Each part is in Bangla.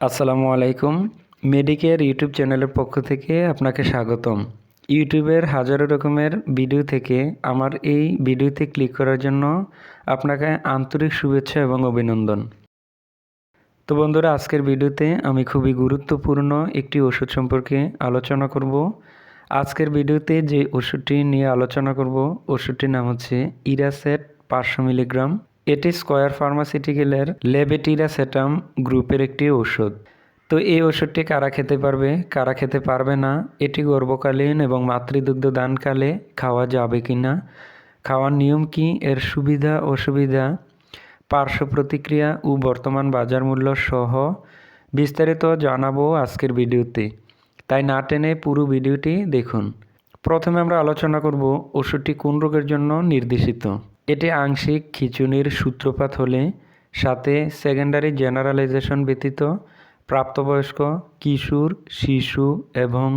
আসসালামু আলাইকুম। মেডিকেয়ার ইউটিউব চ্যানেলের পক্ষ থেকে আপনাকে স্বাগতম। ইউটিউবের হাজারো রকমের ভিডিও থেকে আমার এই ভিডিওতে ক্লিক করার জন্য আপনাকে আন্তরিক শুভেচ্ছা এবং অভিনন্দন। তো বন্ধুরা, আজকের ভিডিওতে আমি খুবই গুরুত্বপূর্ণ একটি ওষুধ সম্পর্কে আলোচনা করব। আজকের ভিডিওতে যে ওষুধটি নিয়ে আলোচনা করব, ওষুধটির নাম হচ্ছে ইরাসেট পাঁচশো মিলিগ্রাম। এটি স্কয়ার ফার্মাসিউটিক্যালের লেবেটিরাসেটাম গ্রুপের একটি ওষুধ তো এই ওষুধটি কারা খেতে পারবে? কারা খেতে পারবে না? এটি গর্ভকালীন এবং মাতৃদুগ্ধ দানকালে খাওয়া যাবে কি না? খাওয়ার নিয়ম কি? এর সুবিধা, অসুবিধা? পার্শ্ব প্রতিক্রিয়া ও বর্তমান বাজার মূল্য সহ বিস্তারিত জানাব আজকের ভিডিওতে। তাই না টেনে পুরো ভিডিওটি দেখুন। প্রথমে আমরা আলোচনা করব ওষুধটি কোন রোগের জন্য নির্দেশিত। এটি আংশিক খিচুনির সূত্রপাত হলে সাথে সেকেন্ডারি জেনারেলাইজেশন ব্যতীত প্রাপ্তবয়স্ক, কিশোর, শিশু এবং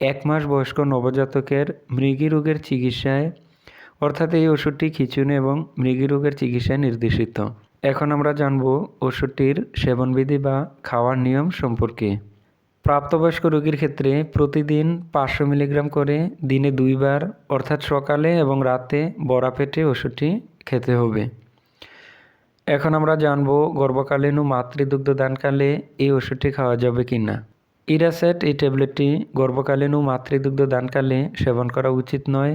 এক মাস বয়স্ক নবজাতকের মৃগী রোগের চিকিৎসায়, অর্থাৎ এই ওষুধটি খিচুনি এবং মৃগী রোগের চিকিৎসায় নির্দেশিত। এখন আমরা জানব ওষুধটির সেবনবিধি বা খাওয়ার নিয়ম সম্পর্কে। প্রাপ্তবয়স্ক রোগীর ক্ষেত্রে প্রতিদিন পাঁচশো মিলিগ্রাম করে দিনে দুইবার, অর্থাৎ সকালে এবং রাতে বড়া পেটে ওষুধটি খেতে হবে। এখন আমরা জানব গর্ভকালীন ও মাতৃদুগ্ধ দানকালে এই ওষুধটি খাওয়া যাবে কি না ইরাসেট এই ট্যাবলেটটি গর্ভকালীন ও মাতৃদুগ্ধ দানকালে সেবন করা উচিত নয়।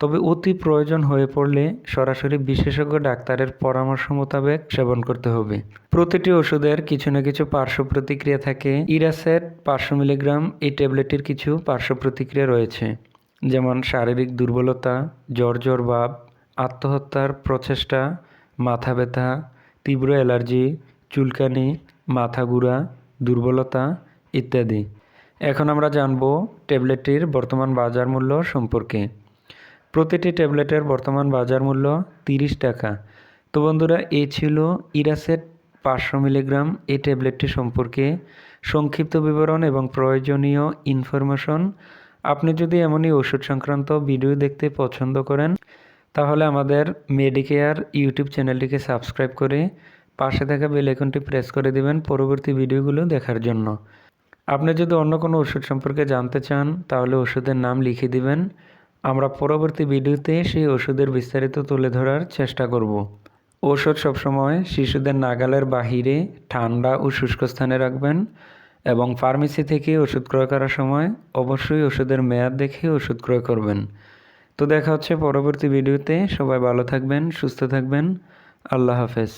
তবে অতি প্রয়োজন হয়ে পড়লে সরাসরি বিশেষজ্ঞ ডাক্তারের পরামর্শ মোতাবেক সেবন করতে হবে। প্রতিটি ওষুধের কিছু না কিছু পার্শ্ব প্রতিক্রিয়া থাকে। ইরাসেট পাঁচশো মিলিগ্রাম এই ট্যাবলেটটির কিছু পার্শ্ব প্রতিক্রিয়া রয়েছে, যেমন শারীরিক দুর্বলতা, জ্বর জ্বর ভাব, আত্মহত্যার প্রচেষ্টা, মাথা ব্যথা, তীব্র অ্যালার্জি, চুলকানি, মাথা গুঁড়া, দুর্বলতা ইত্যাদি। এখন আমরা জানব ট্যাবলেটটির বর্তমান বাজার মূল্য সম্পর্কে। প্রতিটি ট্যাবলেটের বর্তমান বাজার মূল্য তিরিশ টাকা। তো বন্ধুরা, এ ছিল ইরাসেট পাঁচশো মিলিগ্রাম এই ট্যাবলেটটি সম্পর্কে সংক্ষিপ্ত বিবরণ এবং প্রয়োজনীয় ইনফরমেশন। আপনি যদি এমনই ওষুধ সংক্রান্ত ভিডিও দেখতে পছন্দ করেন, তাহলে আমাদের মেডিকেয়ার ইউটিউব চ্যানেলটিকে সাবস্ক্রাইব করে পাশে থাকা বেল আইকনটি প্রেস করে দিবেন পরবর্তী ভিডিওগুলো দেখার জন্য। আপনি যদি অন্য কোনো ওষুধ সম্পর্কে জানতে চান, তাহলে ওষুধের নাম লিখে দিবেন আমরা পরবর্তী ভিডিওতে সেই ওষুধের বিস্তারিত তুলে ধরার চেষ্টা করব। ওষুধ সবসময় শিশুদের নাগালের বাহিরে ঠান্ডা ও শুষ্ক স্থানে রাখবেন এবং ফার্মেসি থেকে ওষুধ ক্রয় করার সময় অবশ্যই ওষুধের মেয়াদ দেখে ওষুধ ক্রয় করবেন। তো দেখা হচ্ছে পরবর্তী ভিডিওতে। সবাই ভালো থাকবেন, সুস্থ থাকবেন। আল্লাহ হাফেজ।